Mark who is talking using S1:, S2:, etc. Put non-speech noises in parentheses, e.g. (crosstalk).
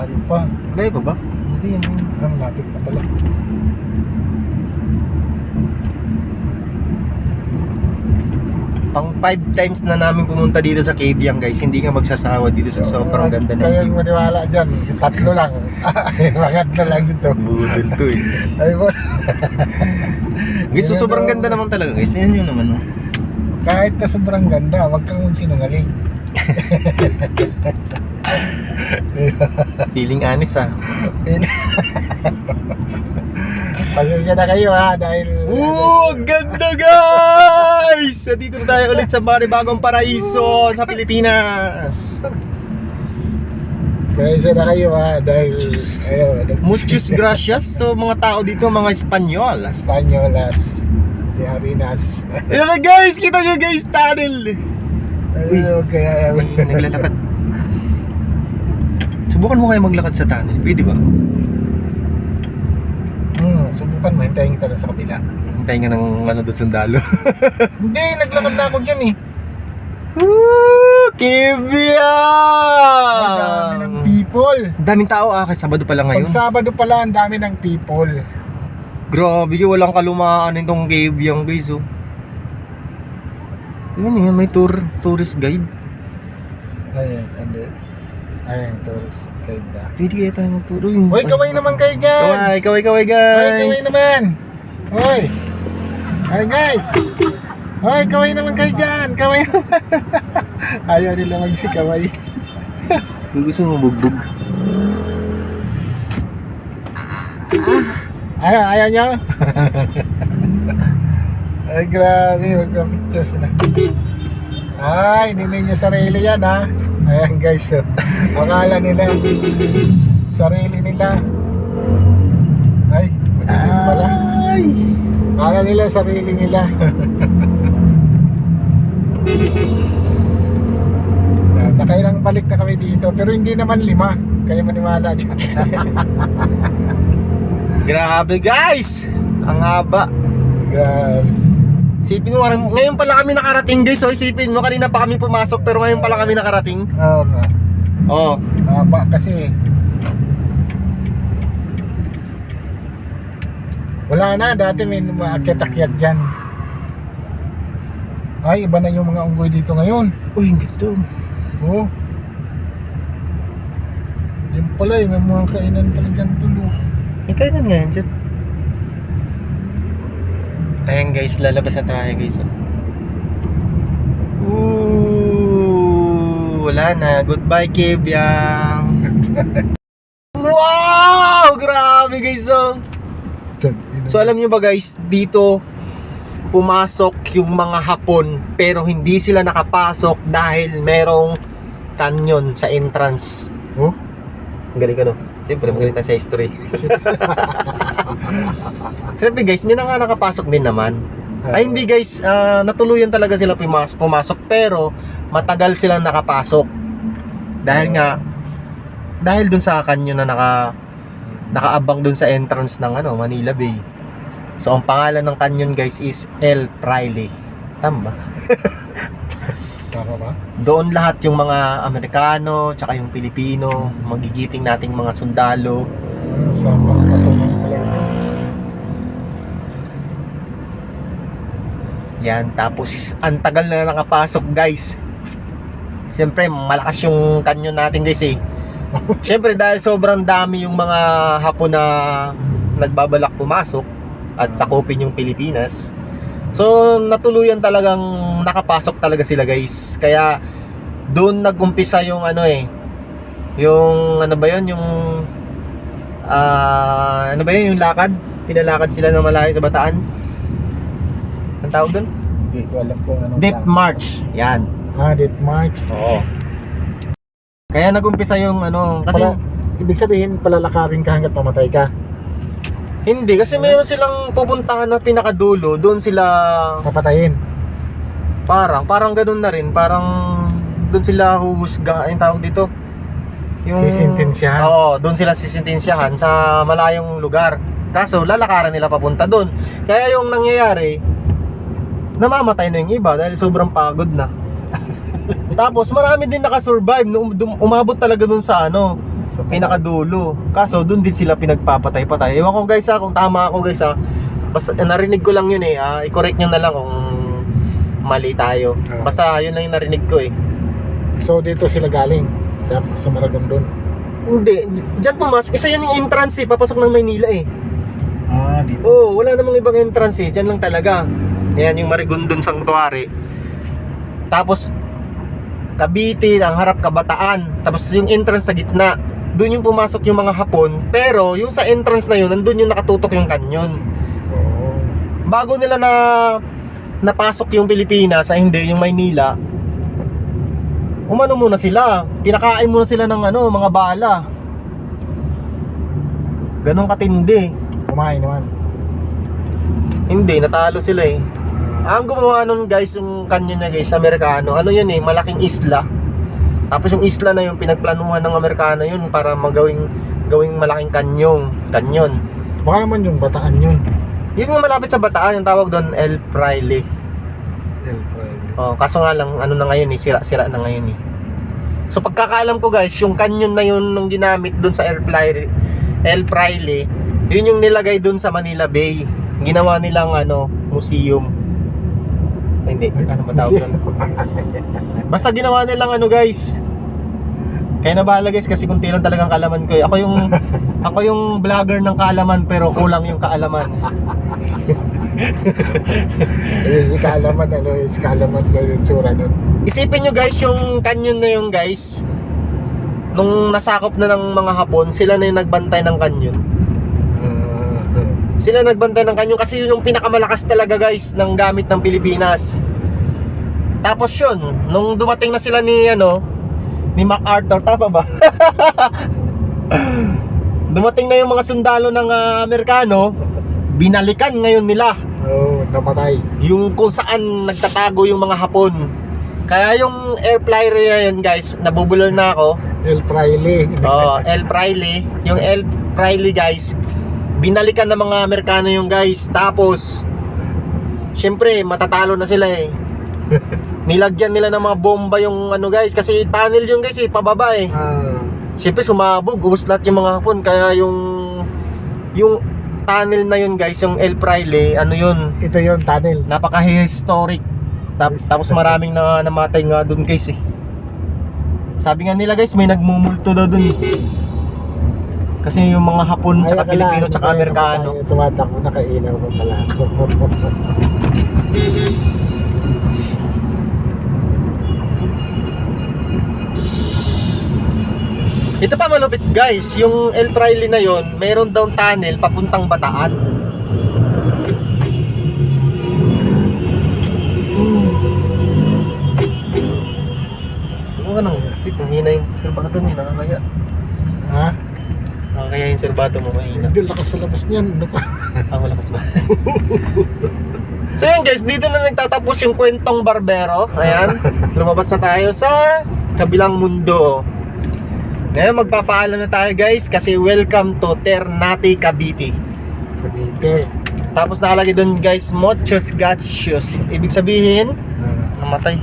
S1: Ayun pa.
S2: Layo pa ba? Hindi yan.
S1: Ang lapit na pala.
S2: Pang five times na namin pumunta dito sa Cabiang guys. Hindi nga magsasawa dito sa sobrang ganda ng
S1: Kayo maniwala dyan. Tatlo lang. (laughs) Mga tatlo lang ito.
S2: budol to eh.
S1: Ay mo.
S2: Guys, so sobrang ganda naman talaga guys. Yan yun naman. Oh.
S1: Kahit na sobrang ganda, wag kang sinungaling. (laughs) (laughs)
S2: Feeling anis ah. (laughs)
S1: Pasensya na kayo ha, dahil...
S2: Oh, ganda guys! So, dito na tayo ulit sa Bagong Paraiso sa Pilipinas.
S1: Pasensya na kayo ha, dahil... Ayun,
S2: Muchos gracias. So, mga tao dito, mga Espanyol.
S1: Espanyolas. De Harinas.
S2: Ito na guys! Kita nyo guys, tunnel!
S1: Ayun, kaya...
S2: Uy, naglalakad. Subukan mo kayo maglakad sa tunnel. Pwede ba?
S1: Hmm, subukan mo, hintayin kita sa kabila.
S2: Hintayin nga ng ano doon sundalo. (laughs)
S1: Hindi, naglakad na ako dyan eh.
S2: Woo! Kibia!
S1: Ang dami ng people.
S2: Daming tao ah, kasi Sabado pa lang ngayon.
S1: Pag Sabado pala, ang dami ng people.
S2: Grabe, walang kalumaan itong Kibiang guys oh. Yun yun, may tour, tourist guide.
S1: Ayan, hindi. Ayan, tourist guide na.
S2: Pwede kaya tayo mag-tour.
S1: Hoy, kaway naman kayo dyan!
S2: Kaway, kaway, kaway guys!
S1: kaway naman! Hoy! Hoy, guys! Hoy, kaway naman kayo dyan! Kaway naman! (laughs) Ayaw nila magsikaway. (laughs)
S2: Kung gusto mo bugbog.
S1: Ano, ayaw nyo? (laughs) Ay, grabe. Magka-picture sila. Ay, hindi ninyo sarili yan, ha? Ayan, guys. Oh. Akala nila, sarili nila. Ay, magiging pala.
S2: Ay!
S1: Akala nila, sarili nila. Nakailang balik na kami dito, pero hindi naman lima. Kaya maniwala dyan. (laughs)
S2: Grabe guys! Ang haba.
S1: grabe.
S2: Isipin mo, parang- ngayon pala kami nakarating guys. So isipin mo, kanina pa kami pumasok pero ngayon pala kami nakarating.
S1: Oo nga.
S2: Oh,
S1: Haba kasi. Wala na, dati may maakyat-akyat dyan. Ay, iba na yung mga unggoy dito ngayon.
S2: uy, ang ganda.
S1: Oo. Yung pala, eh, may mga kainan pala dyan tulo.
S2: May kainan nga yan dyan. Ayan guys, lalabas na tayo guys. oh. Ooh, wala na. Goodbye, Kibyang. (laughs) wow! Grabe guys. Oh. So alam nyo ba guys, dito pumasok yung mga Hapon pero hindi sila nakapasok dahil merong canyon sa entrance.
S1: Oh?
S2: Ang galing ka no? Siyempre, magaling tayo sa history. (laughs) Siyempre guys, may nga nakapasok din naman. Ay hindi guys, ah, natuluyan talaga sila pumas pumasok pero matagal silang nakapasok. Dahil nga dahil dun sa kanyo na naka nakaabang dun sa entrance ng ano, Manila Bay. So ang pangalan ng canyon guys is El Fraile. Tama ba? (laughs)
S1: Tama ba?
S2: Doon lahat yung mga Amerikano, tsaka yung Pilipino, magigiting nating mga sundalo,
S1: Sa mga patungan pala ito.
S2: Yan, tapos ang tagal na nakapasok guys. Siyempre, malakas yung kanyon natin guys eh. (laughs) Siyempre dahil sobrang dami yung mga hapon na nagbabalak pumasok at sakupin yung Pilipinas. So, natuluyan talagang nakapasok talaga sila guys. Kaya doon nagumpisa yung ano eh. Yung ano ba yun, yung ah ano ba yun, yung lakad? Pinalakad sila ng malayo sa bataan. Ang tawag doon?
S1: Hindi ko alam kung anong
S2: Deep
S1: tawag.
S2: March. Yan.
S1: Ah, Deep March.
S2: Oo. Kaya nagumpisa yung ano, kasi
S1: Pala, ibig sabihin, palalakarin ka hanggat mamatay ka.
S2: hindi kasi meron silang pupuntahan na pinakadulo, doon sila
S1: Papatayin.
S2: parang parang ganoon na rin, parang doon sila huhusga, yung tawag dito.
S1: Sisintensyahan.
S2: Oo, doon sila sisintensyahan sa malayong lugar. Kaso lalakaran nila papunta doon. Kaya yung nangyayari, namamatay na yung iba dahil sobrang pagod na. (laughs) Tapos marami din nakasurvive nung umabot talaga dun sa ano,
S1: Sa
S2: pinakadulo. Kaso doon din sila pinagpapatay-patay. Ewan ko guys ha, kung tama ako guys ha. Basta narinig ko lang yun eh. ah, i-correct nyo na lang kung mali tayo.
S1: Ah.
S2: Basta yun lang yung narinig ko eh.
S1: So dito sila galing sa sa Maragondon.
S2: Hindi, dyan pumas. Isa yun yung entrance eh, papasok ng Maynila eh.
S1: Ah, dito.
S2: Oo, wala namang ibang entrance eh. Dyan lang talaga. Yan yung Marigondon Sanctuary. Tapos, Cavite, ang harap Kabataan. Tapos yung entrance sa gitna. Doon yung pumasok yung mga Hapon. Pero yung sa entrance na yun, nandun yung nakatutok yung kanyon. Bago nila na napasok yung Pilipinas, sa hindi yung Maynila, umano muna sila. Pinakain muna sila ng ano, mga bala. Ganon katindi.
S1: Kumain naman.
S2: Hindi, natalo sila eh. Ang gumawa nun guys, yung kanyon niya guys, Amerikano, ano yun eh, malaking isla. Tapos yung isla na yun, pinagplanuhan ng Amerikano yun para magawing gawing malaking kanyong, kanyon.
S1: Baka naman yung bataan yun.
S2: Yun yung malapit sa Bataan, yung tawag doon El Fraile.
S1: El Fraile.
S2: Oh, kaso nga lang, ano na ngayon eh, sira-sira na ngayon eh. So pagkakaalam ko guys, yung canyon na yun nung ginamit doon sa El Fraile, El Fraile, yun yung nilagay doon sa Manila Bay. Ginawa nilang ano, museum. Ay, hindi, ano ba tawag doon? (laughs) Basta ginawa nilang ano guys. Kaya na bahala guys kasi kunti lang talagang kaalaman ko eh. Ako yung ako yung vlogger ng kaalaman pero kulang yung kaalaman.
S1: Eh, si Kaalaman, ano, eh, si Kaalaman ko yung tsura nun.
S2: Isipin nyo guys, yung canyon na yung guys, nung nasakop na ng mga Hapon, sila na yung nagbantay ng canyon. Sila nagbantay ng canyon kasi yun yung pinakamalakas talaga guys ng gamit ng Pilipinas. Tapos yun, nung dumating na sila ni ano, ni MacArthur, tama ba? (laughs) dumating na yung mga sundalo ng ah, Amerikano, binalikan ngayon nila
S1: Oo, namatay.
S2: yung kung saan nagtatago yung mga Hapon. Kaya yung air flyer na yun guys, nabubulol na ako.
S1: El Fraile.
S2: Oh, El Fraile, yung El Fraile guys, binalikan ng mga Amerikano yung guys. Tapos, syempre, matatalo na sila eh. (laughs) Nilagyan nila ng mga bomba yung ano guys, kasi tunnel yung guys eh, pababa eh.
S1: Ah,
S2: Syempre sumabog, ubos lahat yung mga hapon. Kaya yung, yung tunnel na yun guys, yung El Fraile, ano yun,
S1: ito yung tunnel.
S2: napaka-historic. Tap- Tapos maraming na namatay nga doon guys eh. Sabi nga nila guys, may nagmumulto daw doon. (laughs) Kasi yung mga Hapon, tsaka Pilipino, tsaka Amerikano.
S1: namatay. Tumatakbo, nakailaw pa pala ako. (laughs)
S2: Ito pa malupit guys, yung El Fraile na yon, mayroon daw tunnel papuntang Bataan. Ano ka nang, tit, mahina yung serbato mo, eh, nakakaya.
S1: Ha?
S2: Nakakaya yung serbato mo, mahina.
S1: Hindi, lakas sa labas niyan. Ano ka?
S2: Ah, malakas ba? so yun guys, dito na nagtatapos yung kwentong barbero. Ayan, (laughs) lumabas na tayo sa kabilang mundo. Ngayon magpapaalam na tayo guys kasi welcome to Ternate Cavite.
S1: Cavite.
S2: Tapos nakalagay doon guys, Muchos Gatsios. Ibig sabihin,
S1: Ah,
S2: namatay.